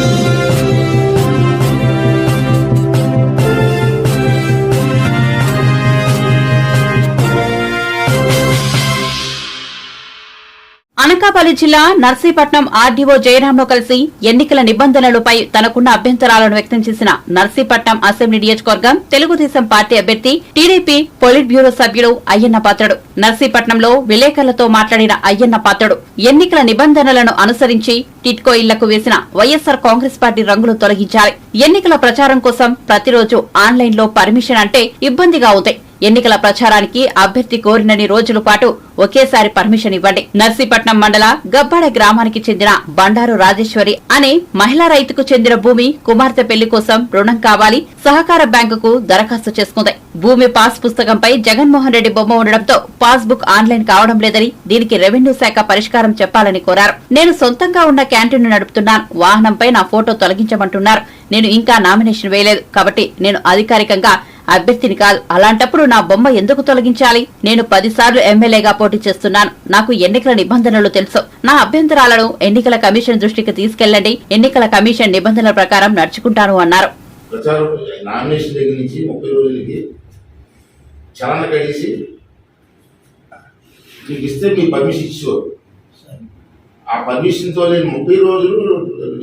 Thank you. Anakapalli జిల్లా Narsipatnam RDO జయరాంలో కలిసి ఎన్నికల నిబంధనలపై తనకున్న అభ్యంతరాలను వ్యక్తం చేసిన నర్సీపట్నం అసెంబ్లీ నియోజకవర్గం తెలుగుదేశం పార్టీ అభ్యర్థి టీడీపీ పొలిట్ బ్యూరో సభ్యుడు అయ్యన్న పాత్రుడు. నర్సీపట్నంలో విలేకరులతో మాట్లాడిన అయ్యన్న పాత్రుడు. ఎన్నికల నిబంధనలను అనుసరించి టిట్కో ఇళ్ళకు వేసిన వైఎస్సార్ కాంగ్రెస్ పార్టీ రంగులు తొలగించాలి. ఎన్నికల ప్రచారం కోసం ప్రతిరోజు ఆన్లైన్లో పర్మిషన్ అంటే ఇబ్బందిగా అవుతాయి. ఎన్నికల ప్రచారానికి అభ్యర్థి కోరినన్ని రోజుల పాటు ఒకేసారి పర్మిషన్ ఇవ్వండి. నర్సీపట్నం మండల గబ్బాడ గ్రామానికి చెందిన బండారు రాజేశ్వరి అనే మహిళా రైతుకు చెందిన భూమి కుమార్తె పెళ్ళి కోసం రుణం కావాలి. సహకార బ్యాంకుకు దరఖాస్తు చేసుకుంది. భూమి పాస్ పుస్తకంపై జగన్మోహన్ రెడ్డి బొమ్మ ఉండడంతో పాస్బుక్ ఆన్లైన్ కావడం లేదని దీనికి రెవెన్యూ శాఖ పరిష్కారం చెప్పాలని కోరారు. నేను సొంతంగా ఉన్న క్యాంటీన్ నడుపుతున్నాను. వాహనంపై నా ఫోటో తొలగించమంటున్నారు. నేను ఇంకా నామినేషన్ వేయలేదు. కాబట్టి నేను అధికారికంగా అభ్యర్థిని కాదు. అలాంటప్పుడు నా బొమ్మ ఎందుకు తొలగించాలి? నేను పదిసార్లు ఎమ్మెల్యేగా పోటీ చేస్తున్నాను. నాకు ఎన్నికల నిబంధనలు తెలుసు. నా అభ్యంతరాలను ఎన్నికల కమిషన్ దృష్టికి తీసుకెళ్ళండి ఎన్నికల కమిషన్ నిబంధనల ప్రకారం నడుచుకుంటాను అన్నారు. చలన కడిసి మీకు ఇస్తే మీ పర్మిషన్ ఇచ్చేవారు ఆ పర్మిషన్తో నేను ముప్పై రోజులు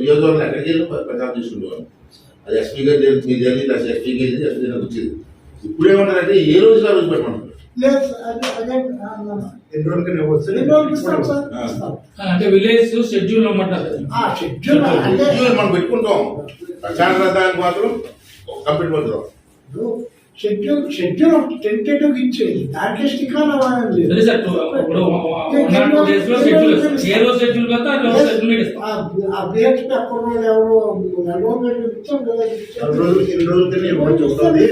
నియోజకవర్గం ఎక్కడికి వెళ్ళి ప్రచారం చేసుకుంటున్నాను అది ఎస్పీ గారి దగ్గర మీ జరిగింది అది ఎస్పీ గారి ఎస్పీ దగ్గర వచ్చేది. ఇప్పుడు ఏమంటారంటే ఏ రోజు ఆ రోజు. అంటే విలేజ్ షెడ్యూల్ షెడ్యూల్ మనం పెట్టుకుంటాం. ప్రచార రథానికి మాత్రం ఒక కంప్లీట్ పడుతున్నాం షెడ్యూల్ షెడ్యూల్ ఒకటి టెంటేటివ్ ఇచ్చేది. దాంట్లో స్టిక్ అవ్వాలని లేదు. షెడ్యూల్ ఆ ఎవరు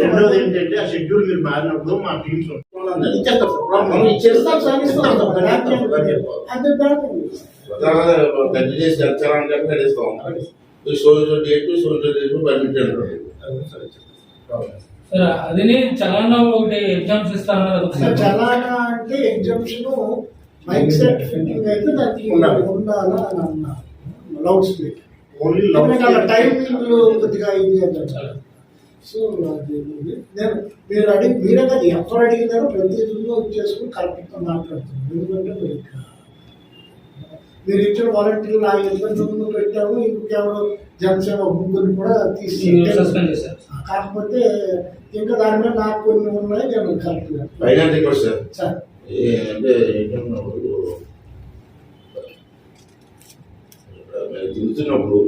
రెండోది ఏంటంటే ఆ మీరు మారినప్పుడు మా టీమ్స్ ఇచ్చేస్తాం బ్యాంక్ ప్రచార గడ్డి చేసి అంటే నడుస్తాం సోజు డేట్ సోజు డేట్ పర్మిట్ అంటారు సరే అది చలానా ఒకటి ఎగ్జామ్స్ ఇస్తా అన్నారు అసలు కదా. చలానా అంటే ఎగ్జామ్షన్ మైక్ సెట్ ఫిట్టింగ్ అయితే దానికి ఉండాలి. ఉండాలా అని అన్నారు లౌడ్ స్పీకర్ ఓన్లీ ఎందుకంటే అలా టైమింగ్ కొద్దిగా ఇది అన్నట్టు సో. నేను మీరు అడిగి మీరే కదా ఎవరు అడిగినారో ప్రతి ఇదిలో చేసుకుని కరెక్ట్గా మాట్లాడుతున్నాను. ఎందుకంటే మీరు ఇక్కడ మీరు ఇచ్చిన వాలంటీర్లు ఆ ఇబ్బంది ముందు పెట్టాము ఇంకెవరు జనసేన ముగ్గురిని కూడా తీసి మీరు సస్పెండ్ చేశారు. కాకపోతే ఇంకా దాని మీద నాకు కొన్ని ఉన్నాయి నేను కరెక్ట్గా సార్. అంటే తిరుగుతున్నప్పుడు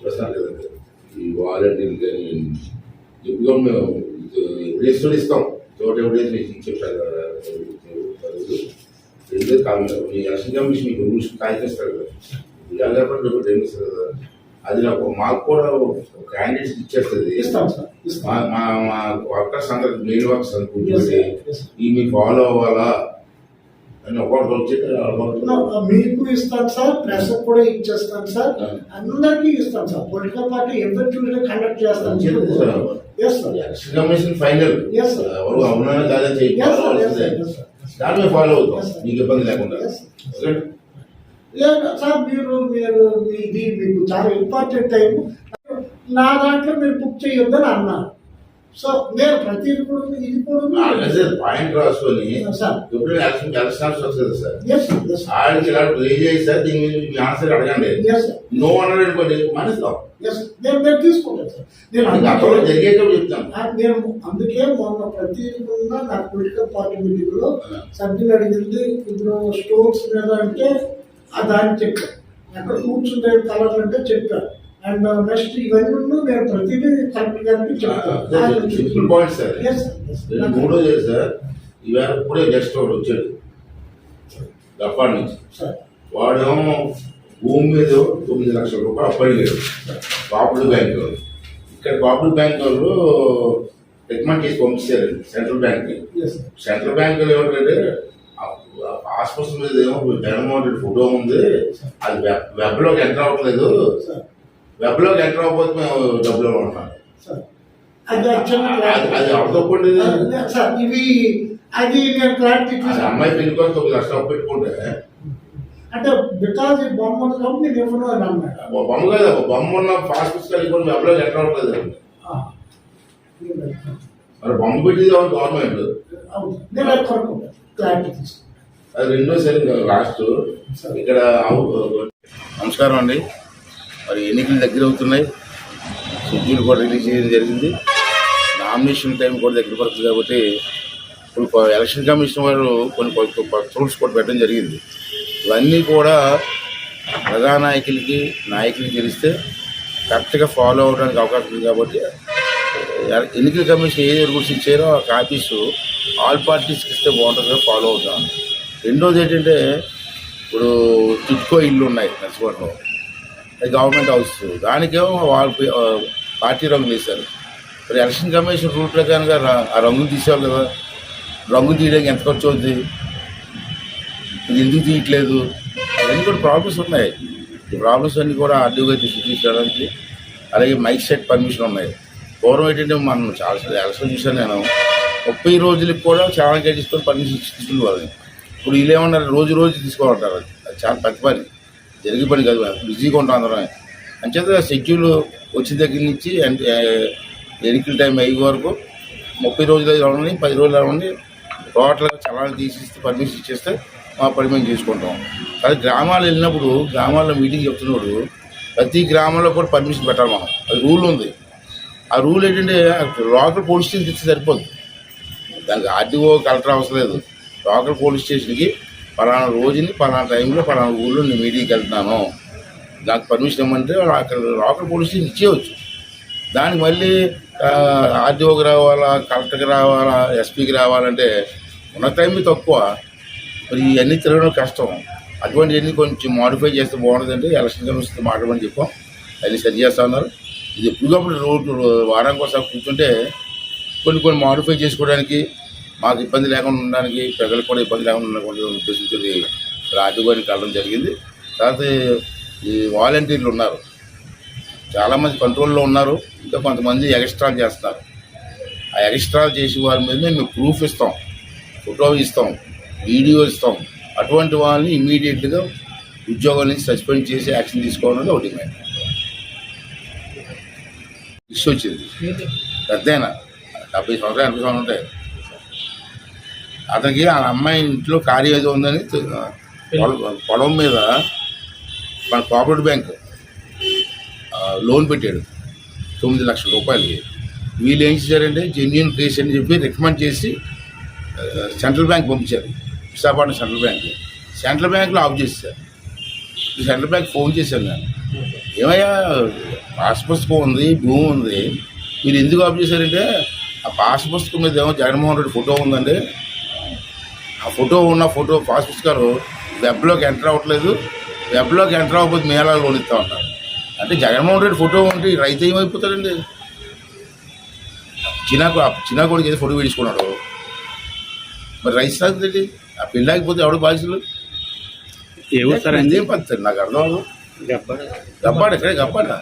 ప్రశ్న కదండి ఈ వాలంటీర్లు కానీ ఎక్కువగా మేము ఎవిడెన్స్ కూడా ఇస్తాం చోట ఎవిడెన్స్ రెండు కాదు మీ ఎలక్షన్ కమిషన్ మీకు రూల్స్ కాయచేస్తారు కదా ఇలాగే ఏమి ఇస్తారు కదా అది నాకు మాకు కూడా క్యాండిడేట్స్ ఇచ్చేస్తుంది ఇస్తాం సార్ మా ఇస్తాం మా వర్కర్స్ అందరు మెయిన్ వర్కర్స్ అనుకుంటుంది. ఈ మీ ఫాలో అవ్వాలా అని ఒకటి వచ్చి మీకు ఇస్తాను సార్ ప్రెస్ కూడా ఇచ్చేస్తాను సార్. అందరికీ ఇస్తాను సార్ పొలిటికల్ పార్టీ ఎవరి conduct sir. Yes sir election commission final. ఎవరు అవునా కాదని చెప్పి దాన్ని ఫాలో అవుతాం. మీకు ఇబ్బంది లేకుండా. సార్ మీరు మీరు ఇది మీకు చాలా ఇంపార్టెంట్ టైం నా దాంట్లో మీరు బుక్ చేయొద్దని అన్నారు. సో నేను ప్రతిది కూడా ఇది కూడా పాయింట్ రాసుకొని సార్. ఎప్పుడు ఎలక్షన్ వస్తుంది సార్. ఆడికి ఇలా అయ్యి సార్ దీని మీద మీ ఆన్సర్ అడగండి. నో అన్నాడు అనుకోండి మానేస్తాం. నేను నేను తీసుకుంటాను సార్ నేను గతంలో జరిగేటప్పుడు చెప్తాను. నేను అందుకే మొన్న ప్రతి ఉన్న నా పొలిటికల్ పార్టీ మీటింగ్లో సభ్యులు అడిగింది ఇప్పుడు స్టోన్స్ మీద అంటే దాన్ని చెప్పాను అక్కడ కూర్చుంటే కలర్లు అంటే చెప్పాను అండ్ నెక్స్ట్ ఇవన్నీ నేను ప్రతిదీ కరెక్ట్ గారికి సింపుల్ పాయింట్ సార్ చెప్తాను మూడో చేసి సార్ ఈవేళ ఇప్పుడే జస్ట్ ఒకటి వచ్చాడు. జపాన్ నుంచి. సార్ వాడేమో భూమి మీద తొమ్మిది లక్షల రూపాయలు అప్పడిగాడు పాపులర్ బ్యాంక్ వాళ్ళు. ఇక్కడ పాపులర్ బ్యాంక్ వాళ్ళు రికమెండ్ చేసి పంపించారు సెంట్రల్ బ్యాంక్ సెంట్రల్ బ్యాంక్ ఏమంటే పాస్పోర్ట్ మీద ఏమో జగన్మోహన్ రెడ్డి ఫోటో ఉంది. అది వెబ్ వెబ్లోకి ఎంటర్ అవ్వట్లేదు. సార్ వెబ్లోకి ఎంటర్ అవ్వకపోతే మేము డబ్బులు సార్ అది అది అది ఎవరు తప్పండి యాక్చువల్లీ సార్ ఇవి అది నేను క్లారిటీ అమ్మాయి పెళ్ళి కోసం తొమ్మిది లక్షలు పెట్టుకుంటే అంటే బికాజ్ ఈ బొమ్మ ఉంది కాబట్టి నేను ఇవ్వను అని అన్నాడు. ఓ బొమ్మ కాదు బొమ్మ ఉన్న పుస్తకాలు ఇప్పుడు వెబ్లో. నేను పెడతాను. మరి బొమ్మ పెట్టింది ఎవరు గవర్నమెంట్ నేను అది కొనుక్కుంటాను క్లారిటీ తీసుకుంటాను అది రెండోసారి లాస్ట్ ఇక్కడ నమస్కారం అండి. మరి ఎన్నికలు దగ్గర అవుతున్నాయి. షెడ్యూల్ కూడా రిలీజ్ చేయడం జరిగింది. నామినేషన్ టైం కూడా దగ్గర పడుతుంది కాబట్టి ఇప్పుడు ఎలక్షన్ కమిషన్ వారు కొన్ని కొత్త రూల్స్ కూడా పెట్టడం జరిగింది. ఇవన్నీ కూడా ప్రజానాయకులకి నాయకులకి తెలిస్తే కరెక్ట్గా ఫాలో అవడానికి అవకాశం ఉంది కాబట్టి ఎన్నికల కమిషన్ ఏ రూల్స్ ఇచ్చారో ఆ కాపీస్ ఆల్ పార్టీస్కి ఇస్తే బాగుంటుందో ఫాలో అవుతాం. రెండోది ఏంటంటే ఇప్పుడు టిట్కో ఇల్లు ఉన్నాయి నర్సిపట్నంలో. గవర్నమెంట్ హౌస్ దానికేమో వాళ్ళు పే- పార్టీ రంగులు వేశారు. మరి ఎలక్షన్ కమిషన్ రూల్ ప్రకారంగా ఆ రంగులు తీసేవాళ్ళు కదా. రంగు తీయడానికి ఎంత ఖర్చు అవుతుంది ఇది ఎందుకు తీయట్లేదు? అవన్నీ కూడా ప్రాబ్లమ్స్ ఉన్నాయి. ఈ ప్రాబ్లమ్స్ అన్నీ కూడా ఆర్డీఓగా తీసుకురావడానికి అలాగే మైక్ సెట్ పర్మిషన్ ఉన్నాయి. పూర్వం ఏంటంటే మనం చాలా ఎలక్షన్ చూసాను నేను. ముప్పై రోజులకు కూడా చాలా తీసుకొని పర్మిషన్ తీసుకుని వాళ్ళని ఇప్పుడు వీళ్ళు ఏమన్నారు? రోజు రోజు తీసుకోవాలంటారు. అది అది చాలా పెద్ద పని. జరిగే పని కాదు బిజీగా ఉంటాం అందరం. అంచేత షెడ్యూల్ వచ్చిన దగ్గర నుంచి ఎన్నికల టైం అయ్యే వరకు ముప్పై రోజులు రావండి పది రోజులు రావండి టోటల్గా చలాన్ని తీసిస్తే పర్మిషన్ ఇచ్చేస్తే మా పని మేము చేసుకుంటాం. కానీ గ్రామాలు వెళ్ళినప్పుడు గ్రామాల్లో మీటింగ్ చెప్తున్నప్పుడు ప్రతి గ్రామంలో కూడా పర్మిషన్ పెట్టాలి మనం. అది రూల్ ఉంది. ఆ రూల్ ఏంటంటే లోకల్ పోలీస్ స్టేషన్ ఇస్తే సరిపోదు. దానికి ఆర్డీఓ కలెక్టర్ అవసరం లేదు. లోకల్ పోలీస్ స్టేషన్కి పలానా రోజుని పలానా టైంలో పలానా ఊళ్ళో నేను మీటింగ్కి వెళ్తున్నాను. నాకు పర్మిషన్ ఇవ్వమంటే వాళ్ళు అక్కడ లోకల్ పోలీస్ స్టేషన్ ఇచ్చేయచ్చు. దానికి మళ్ళీ ఆర్డీఓకి రావాలా కలెక్టర్కి రావాలా ఎస్పీకి రావాలంటే ఉన్న టైం తక్కువ. మరి ఇవన్నీ తిరగడం కష్టం. అటువంటివన్నీ కొంచెం మాడిఫై చేస్తే బాగుంటుందంటే ఎలక్షన్ కమిషన్ మాట్లాడమని చెప్పాం. అది సరి చేస్తా ఉన్నారు. ఇది ఎప్పటికప్పుడు రోడ్డు వారానికి ఒకసారి కూర్చుంటే కొన్ని కొన్ని మాడిఫై చేసుకోవడానికి మాకు ఇబ్బంది లేకుండా ఉండడానికి ప్రజలకు కూడా ఇబ్బంది లేకుండా ఉండకుండా ఉద్దేశించి రాజుగారికి వెళ్ళడం జరిగింది. తర్వాత ఈ వాలంటీర్లు ఉన్నారు. చాలామంది కంట్రోల్లో ఉన్నారు. ఇంకా కొంతమంది ఎక్స్ట్రాలు చేస్తున్నారు. ఆ ఎక్స్ట్రాలు చేసే వాళ్ళ మీద మేము ప్రూఫ్ ఇస్తాం ఫోటో ఇస్తాం వీడియో ఇస్తాం. అటువంటి వాళ్ళని ఇమీడియట్గా ఉద్యోగాల నుంచి సస్పెండ్ చేసి యాక్షన్ తీసుకోవాలని ఒకటి డిమాండ్ ఇష్యూ వచ్చింది. పెద్దయినా డెబ్బై సంవత్సరాలు ఎనభై సంవత్సరాలు ఉంటాయి. అతనికి ఆ అమ్మాయి ఇంట్లో ఖాళీ ఏదో ఉందని పొలం- మీద మన కోఆపరేటివ్ బ్యాంక్ లోన్ పెట్టాడు. తొమ్మిది లక్షల రూపాయలకి. వీళ్ళు ఏం చేశారంటే జెన్యున్ కేసు అని చెప్పి రికమెండ్ చేసి సెంట్రల్ బ్యాంక్ పంపించారు. విశాఖపట్నం సెంట్రల్ బ్యాంక్ సెంట్రల్ బ్యాంక్లో ఆఫ్ చేశారు సెంట్రల్ బ్యాంక్ ఫోన్ చేశాను నేను. ఏమయ్యా పాస్ పుస్తకం ఉంది భూమి ఉంది. మీరు ఎందుకు ఆఫ్ చేశారంటే ఆ పాస్ పుస్తకం మీద ఏమో జగన్మోహన్ రెడ్డి ఫోటో ఉందండి ఆ ఫోటో ఉన్న ఫోటో పాస్ పుస్తకాలు వెబ్లోకి ఎంటర్ అవ్వట్లేదు. వెబ్లోకి ఎంటర్ అవ్వకపోతే మేళా లోన్ ఇస్తా ఉన్నారు అంటే జగన్మోహన్ రెడ్డి ఫోటో ఉంటే రైతు ఏమైపోతాడండి? చిన్నాకు ఆ చిన్న కొడుకు ఏదో ఫోటో వేసుకున్నాడు మరి రైతు సాగుతుంది ఆ పెళ్ళి ఆగిపోతే ఎవడు బాధ్యులు ఏ పద్ధతి? నాకు అర్థం అవ్వదు గబ్బాడు ఎక్కడ? గబ్బాడా?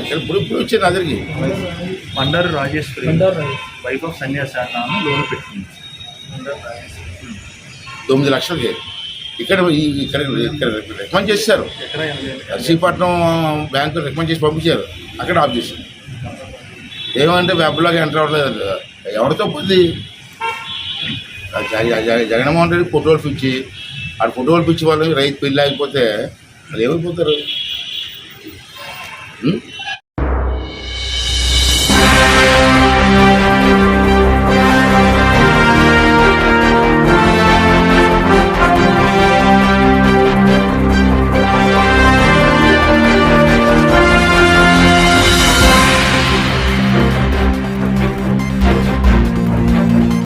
ఇక్కడ ఇప్పుడు ఇప్పుడు వచ్చేది నా దగ్గరికి మండారు రాజేశ్వరి. వైఫ్ ఆఫ్ సన్యాసి అన్న లోన్ పెట్టింది మండారు రాజేశ్వరి. తొమ్మిది లక్షలకి. ఇక్కడ ఇక్కడ ఇక్కడ రికమెండ్ చేశారు. నర్సీపట్నం బ్యాంకు రికమెండ్ చేసి పంపించారు. అక్కడ ఆఫ్ చేశారు. ఏమంటే వెబ్లోకి ఎంటర్ అవ్వలేదు ఎవరితో పొంది జగన్మోహన్ రెడ్డి ఫోటోలు పిచ్చి. ఆ ఫోటోలు పిచ్చి వాళ్ళకి రైతు పెళ్ళి ఆగిపోతే అది ఏమైపోతారు? Hmm?